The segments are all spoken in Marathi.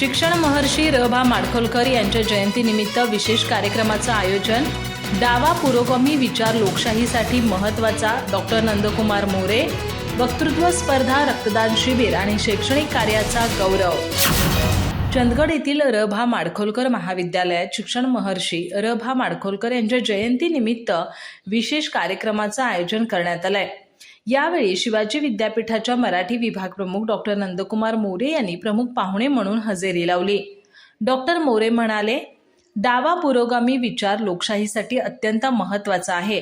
शिक्षण महर्षी र भा माडखोलकर यांच्या जयंतीनिमित्त विशेष कार्यक्रमाचं आयोजन डावा पुरोगामी विचार लोकशाहीसाठी महत्त्वाचा डॉक्टर नंदकुमार मोरे वक्तृत्व स्पर्धा रक्तदान शिबिर आणि शैक्षणिक कार्याचा गौरव. चंदगड येथील र भा माडखोलकर महाविद्यालयात शिक्षण महर्षी र भा माडखोलकर यांच्या जयंतीनिमित्त विशेष कार्यक्रमाचं आयोजन करण्यात आलं आहे यावेळी शिवाजी विद्यापीठाच्या मराठी विभाग प्रमुख डॉक्टर नंदकुमार मोरे यांनी प्रमुख पाहुणे म्हणून हजेरी लावली. डॉक्टर मोरे म्हणाले डावा पुरोगामी विचार लोकशाहीसाठी अत्यंत महत्त्वाचा आहे.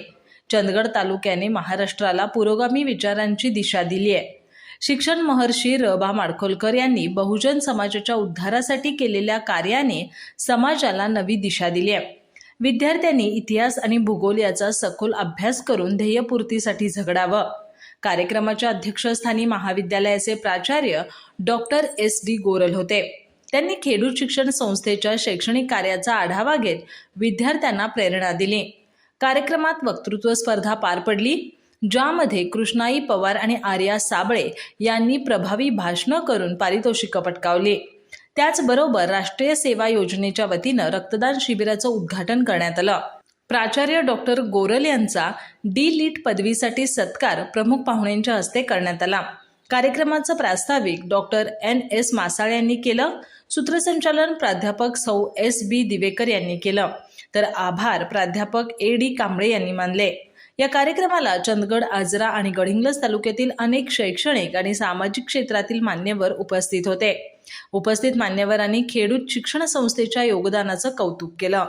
चंदगड तालुक्याने महाराष्ट्राला पुरोगामी विचारांची दिशा दिली आहे. शिक्षण महर्षी रबा माडखोलकर यांनी बहुजन समाजाच्या उद्धारासाठी केलेल्या कार्याने समाजाला नवी दिशा दिली आहे. विद्यार्थ्यांनी इतिहास आणि भूगोल याचा सखोल अभ्यास करून ध्येयपूर्तीसाठी झगडावं. कार्यक्रमाच्या अध्यक्षस्थानी महाविद्यालयाचे प्राचार्य डॉक्टर एस डी गोरल होते. त्यांनी खेडूत शिक्षण संस्थेच्या शैक्षणिक कार्याचा आढावा घेत विद्यार्थ्यांना प्रेरणा दिली. कार्यक्रमात वक्तृत्व स्पर्धा पार पडली ज्यामध्ये कृष्णाई पवार आणि आर्या साबळे यांनी प्रभावी भाषणं करून पारितोषिकं पटकावली. त्याचबरोबर राष्ट्रीय सेवा योजनेच्या वतीनं रक्तदान शिबिराचं उद्घाटन करण्यात आलं. प्राचार्य डॉक्टर गोरल यांचा डी लीट पदवीसाठी सत्कार प्रमुख पाहुण्यांच्या हस्ते करण्यात आला. कार्यक्रमाचं प्रास्ताविक डॉक्टर एन एस मासाळ यांनी केलं. सूत्रसंचालन प्राध्यापक सौ एस बी दिवेकर यांनी केलं. तर आभार प्राध्यापक ए डी कांबळे यांनी मानले. या कार्यक्रमाला चंदगड आजरा आणि गडहिंग्लज तालुक्यातील अनेक शैक्षणिक आणि सामाजिक क्षेत्रातील मान्यवर उपस्थित होते. उपस्थित मान्यवरांनी खेडूत शिक्षण संस्थेच्या योगदानाचं कौतुक केलं.